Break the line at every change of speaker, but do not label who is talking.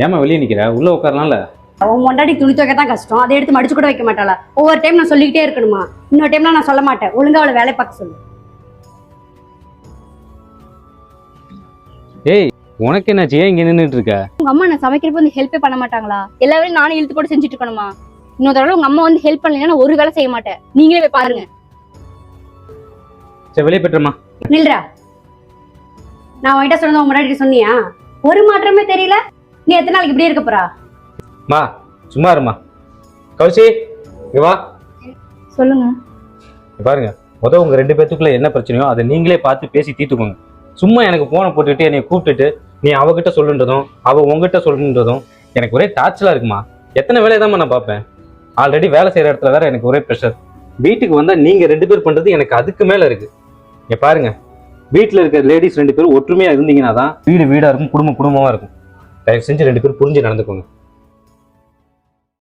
ஏமா வெளியே நிக்கிற? உள்ள உட்காரலாம்ல.
உன் முன்னாடி துணி துவைக்க தான் கஷ்டம். அதை எடுத்து மடிச்சு கூட வைக்க மாட்டாளா? ஒவ்வொரு டைம் நான் சொல்லிக்கிட்டே இருக்கணுமா? இன்னொரு டைம்லாம் நான் சொல்ல மாட்டேன். ஒழுங்கா அவளை வேலை பார்க்க சொல்லு.
ஏய் உனக்கு என்னாச்சு? ஏன் இங்க நின்றுட்டு இருக்க?
உங்க அம்மா நான் சமைக்கிறப்ப வந்து ஹெல்ப்பே பண்ண மாட்டாங்களா? எல்லா வேலையும் நானும் இழுத்து போட்டு செஞ்சுட்டு இருக்கணுமா? இன்னொரு தடவை உங்க அம்மா வந்து ஹெல்ப் பண்ணலைன்னா நான் ஒரு வேலை செய்ய மாட்டேன். நீங்களே போய் பாருங்க.
சரி வெளியே போய்ட்டுமா
நில்றா. நான் உன்கிட்ட சொன்னது உன் முன்னாடி சொன்னியா? ஒரு மாற்றமே தெரியல. நீ எத்தனை நாளைக்கு இப்படியே இருக்க போறா?
மா சும்மா இருமா. கௌசி இங்க வா.
சொல்லுங்க.
இங்க பாருங்க. முத உங்க ரெண்டு பேத்துக்குள்ள என்ன பிரச்சனையோ அதை நீங்களே பார்த்து பேசி தீர்த்துக்கோங்க. சும்மா எனக்கு போனை போட்டுட்டு என்னை கூப்பிட்டுட்டு நீ அவகிட்ட சொல்லுன்றதும் அவ உங்ககிட்ட சொல்லுன்றதும் எனக்கு ஒரே டார்ச்சலா இருக்குமா? எத்தனை வேலையை தான் நான் பார்ப்பேன்? ஆல்ரெடி வேலை செய்யற இடத்துல வேற எனக்கு ஒரே ப்ரெஷர் வீட்டுக்கு வந்தா நீங்க ரெண்டு பேர் பண்றது எனக்கு அதுக்கு மேல இருக்கு. இங்க பாருங்க. வீட்டுல இருக்க லேடிஸ் ரெண்டு பேரும் ஒற்றுமையா இருந்தீங்கன்னா தான் வீடு வீடா இருக்கும் குடும்பம் குடும்பமா இருக்கும். தயவு செஞ்சு ரெண்டு பேரும் புரிஞ்சு நடந்துக்கோங்க.